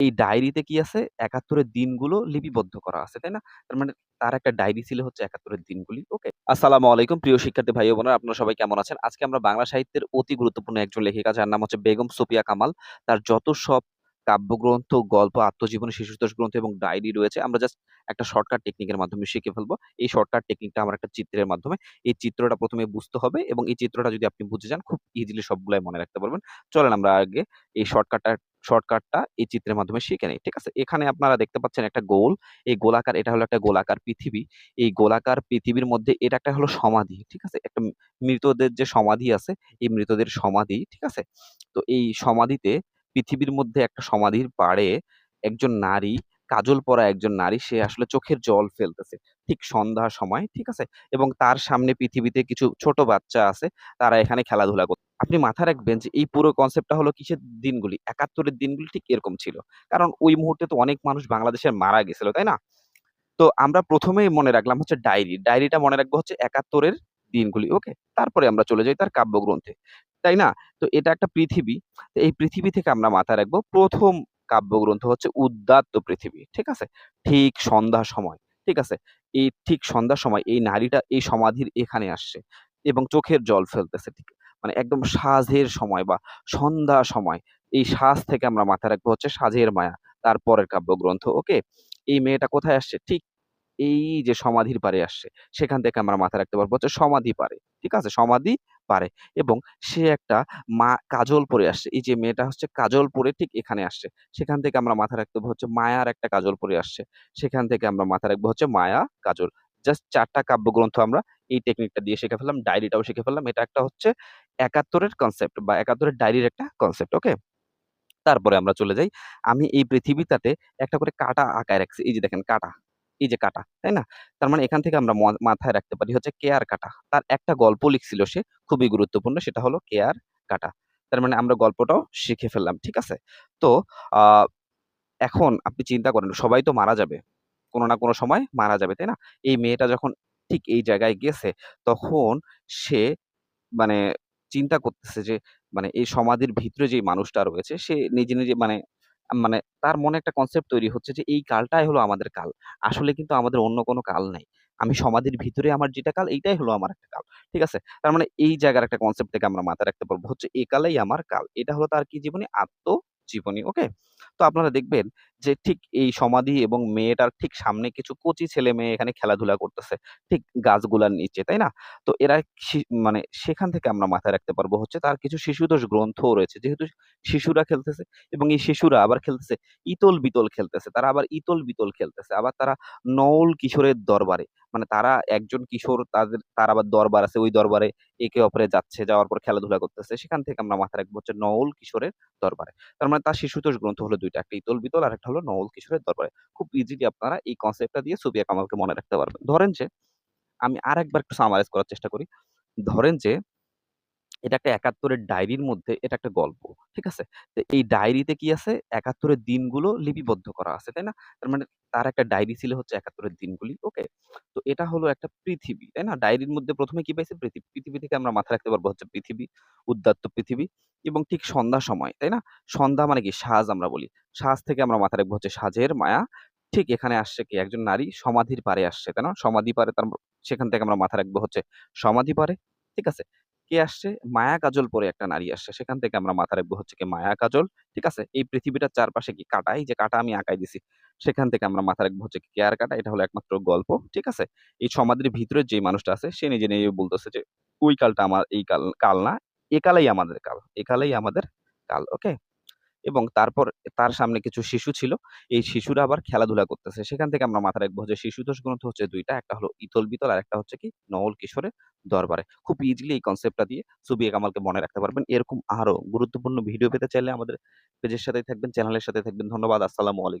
এই ডায়েরিতে কি আছে? একাত্তরের দিনগুলো লিপিবদ্ধ করা আছে, তাই না? তার মানে তার একটা ডায়েরি ছিল হচ্ছে একাত্তরের দিনগুলি। ওকে? আসসালামু আলাইকুম প্রিয় শিক্ষার্থী ভাই বোনেরা আপনারা সবাই কেমন আছেন? আজকে আমরা বাংলা সাহিত্যের অতি গুরুত্বপূর্ণ একজন লেখিকা যার নাম হচ্ছে বেগম সুফিয়া কামাল। তার যত সব কাব্যগ্রন্থ, গল্প, আত্মজীবনী, শিশুতোষ গ্রন্থ এবং ডায়েরি রয়েছে আমরা জাস্ট একটা শর্টকাট টেকনিকের মাধ্যমে শিখে ফেলব। এই শর্টকাট টেকনিকটা আমার একটা চিত্রের মাধ্যমে। এই চিত্রটা প্রথমে বুঝতে হবে এবং এই চিত্রটা যদি আপনি বুঝে যান খুব ইজিলি সবগুলাই মনে রাখতে পারবেন। চলেন আমরা আগে এই শর্টকাটটা শর্টকাটটা এই চিত্রের মাধ্যমে শিখে নেই। ঠিক আছে? এখানে আপনারা দেখতে পাচ্ছেন একটা গোল। এই গোলাকার এটা হলো একটা গোলাকার পৃথিবী। এই গোলাকার পৃথিবীর মধ্যে এটা একটা হলো সমাধি। ঠিক আছে? একটা মৃতদের যে সমাধি আছে, এই মৃতদের সমাধি। ঠিক আছে? তো এই সমাধিতে পৃথিবীর মধ্যে একটা সমাধির পাড়ে একজন নারী, কাজল পরা একজন নারী সে আসলে চোখের জল ফেলতেছে। ঠিক সন্ধ্যার সময়। ঠিক আছে? এবং তার সামনে পৃথিবীতে কিছু ছোট বাচ্চা আছে। তারা এখানে খেলাধুলা করছে। আপনি মাথায় রাখবেন যে এই পুরো কনসেপ্টটা হলো কিসের দিনগুলি? একাত্তরের দিনগুলি ঠিক এরকম ছিল। কারণ ওই মুহূর্তে তো অনেক মানুষ বাংলাদেশের মারা গেছিল, তাই না? তো আমরা ১ম এই মনে রাখলাম হচ্ছে ডায়েরি। ডায়েরিটা মনে রাখব হচ্ছে একাত্তরের দিনগুলি। ওকে? তারপরে আমরা চলে যাই তার কাব্যগ্রন্থে। তাই না? তো এটা একটা পৃথিবী। এই পৃথিবী থেকে আমরা মাথায় রাখব ১ম কাব্যগ্রন্থ হচ্ছে উদ্দাত্ত পৃথিবী। ঠিক আছে? ঠিক সন্ধ্যা সময়। ঠিক আছে? এই ঠিক সন্ধ্যার সময় এই নারীটা এই সমাধির এখানে আসছে এবং চোখের জল ফেলতেছে। ঠিক মানে একদম সাঁঝের সময় বা সন্ধ্যা সময়। এই সাজ থেকে আমরা মাথায় রাখব হচ্ছে সাঁঝের মায়া। তার পরের কাব্যগ্রন্থ। ওকে? এই মেয়েটা কোথায় আসছে? ঠিক এই যে সমাধির পারে আসছে। সেখান থেকে আমরা মাথায় রাখতে পারব হচ্ছে সমাধি পারে ঠিক আছে? সমাধি পারে এবং সে একটা মা কাজল পরে আসছে। এই যে মেয়েটা হচ্ছে কাজল পরে ঠিক এখানে আসছে। সেখান থেকে আমরা মাথায় রাখতে হচ্ছে মায়ার একটা কাজল পরে আসছে। সেখান থেকে আমরা মাথায় রাখব হচ্ছে মায়া, কাজল। জাস্ট চারটা কাব্যগ্রন্থ আমরা এই টেকনিকটা দিয়ে শিখে ফেললাম। ডায়েরিটাও শিখে ফেললাম। এটা একটা হচ্ছে ৭১ এর কনসেপ্ট বা ৭১ এর ডায়েরির একটা কনসেপ্ট। ওকে? তারপরে আমরা চলে যাই। আমি এই পৃথিবীটাতে একটা করে কাটা আঁকায় রাখছি। এই যে দেখেন কাটা এই যে কাটা তাই না? তার মানে এখান থেকে আমরা মাথায় রাখতে পারি হচ্ছে কেয়ার কাটা তার একটা গল্প লিখছিল সে খুবই গুরুত্বপূর্ণ সেটা হলো কেয়ার কাটা তার মানে আমরা গল্পটাও শিখে ফেললাম। ঠিক আছে? তো এখন আপনি চিন্তা করেন সবাই তো মারা যাবে। কোনো না কোনো সময় মারা যাবে, তাই না? এই মেয়েটা যখন ঠিক এই জায়গায় গেছে তখন সে মানে চিন্তা করতেছে যে মানে এই সমাধির ভিতরে যেই মানুষটা রয়েছে সে নিজে, নিজে মানে মানে তার মনে একটা কনসেপ্ট তৈরি হচ্ছে যে এই কালটাই হলো আমাদের কাল। আসলে কিন্তু আমাদের অন্য কোনো কাল নাই। আমি সমাধির ভিতরে আমার যেটা কাল এইটাই হলো আমার একটা কাল। ঠিক আছে? তার মানে এই জায়গার একটা কনসেপ্ট থেকে আমরা মাথায় রাখতে পারব হচ্ছে এই কালেই আমার কাল। এটা হলো তার কি জীবনী? আত্মজীবনী। ওকে? তো আপনারা দেখবেন যে ঠিক এই সমাধি এবং মেয়েটার ঠিক সামনে কিছু কচি ছেলে-মেয়ে এখানে খেলাধুলা করতেছে। ঠিক গাছগুলার নিচে, তাই না? তো এরা মানে সেখান থেকে আমরা মাথায় রাখতে পারব হচ্ছে তার কিছু শিশুতোষ গ্রন্থও রয়েছে। যেহেতু শিশুরা খেলতেছে এবং এই শিশুরা আবার খেলতেছে ইতল-বিতল খেলতেছে। তারা আবার ইতল-বিতল খেলতেছে। আবার তারা নওল কিশোরের দরবারে মানে তারা একজন কিশোর তাদের তার আবার দরবার আছে। ওই দরবারে একে অপরে যাচ্ছে, যাওয়ার পর খেলাধুলা করতেছে। সেখান থেকে আমরা মাথায় রাখব হচ্ছে নওল কিশোরের দরবারে। তার মানে তার শিশুতোষ গ্রন্থ হলো দুইটা একটা ইতল-বিতল আরেকটা হলো নওল কিশোরের দরবারে। খুব ইজিলি আপনারা এই কনসেপ্টটা দিয়ে সুফিয়া কামালকে মনে রাখতে পারবেন। ধরেন যে আমি আর একবার একটু সামারাইজ করার চেষ্টা করি। ধরেন যে এটা একটা একাত্তরের ডায়েরির মধ্যে এটা একটা গল্প। ঠিক আছে? তো এই ডায়েরিতে কি আছে? একাত্তরের দিনগুলো লিপিবদ্ধ করা আছে, তাই না? তার মানে তার একটা ডায়েরি ছিল হচ্ছে একাত্তরের দিনগুলি। ওকে? তো এটা হলো একটা পৃথিবী, তাই না? ডায়েরির মধ্যে প্রথমে কি পাইছি? পৃথিবী। পৃথিবী থেকে আমরা মাথায় রাখতে পারব হচ্ছে পৃথিবী, উদ্দাত্ত পৃথিবী এবং ঠিক সন্ধ্যা সময়, তাই না? সন্ধ্যা মানে কি? সাজ আমরা বলি। সাজ থেকে আমরা মাথা রাখব হচ্ছে সাঁঝের মায়া। ঠিক এখানে আসছে কে? একজন নারী সমাধির পাড়ে আসছে, তাই না? সমাধি পারে তার সেখান থেকে আমরা মাথা রাখব হচ্ছে সমাধি পারে ঠিক আছে? কে আসছে? মায়া কাজল পরে একটা নারী আসছে। সেখান থেকে আমরা মাথা রাখব হচ্ছে কি মায়া কাজল। ঠিক আছে? এই পৃথিবীটার চারপাশে কি কাঁটা, এই যে কাটা আমি আঁকাই দিছি। সেখান থেকে আমরা মাথা রাখব হচ্ছে কেয়ার কাটা এটা হলো একমাত্র গল্প। ঠিক আছে? এই সমাধির ভিতরে যে মানুষটা আছে সে নিজে, নিজে বলতেছে যে ওই কালটা আমার এই কাল কাল না। এ কালেই আমাদের কাল। এ কালেই আমাদের কাল। ওকে? এবং তারপর তার সামনে কিছু শিশু ছিল। এই শিশুরা আবার খেলাধুলা করতেছে। সেখান থেকে আমরা মাথায় রাখব যে শিশুতোষ গ্রন্থ হচ্ছে দুইটা একটা হলো ইতল-বিতল আরেকটা হচ্ছে কি নওল কিশোরের দরবারে। খুব ইজিলি এই কনসেপ্টটা দিয়ে সুফিয়া কামালকে মনে রাখতে পারবেন। এরকম আরও গুরুত্বপূর্ণ ভিডিও পেতে চাইলে আমাদের পেজের সাথে থাকবেন, চ্যানেলের সাথে থাকবেন। ধন্যবাদ। আসসালামু আলাইকুম।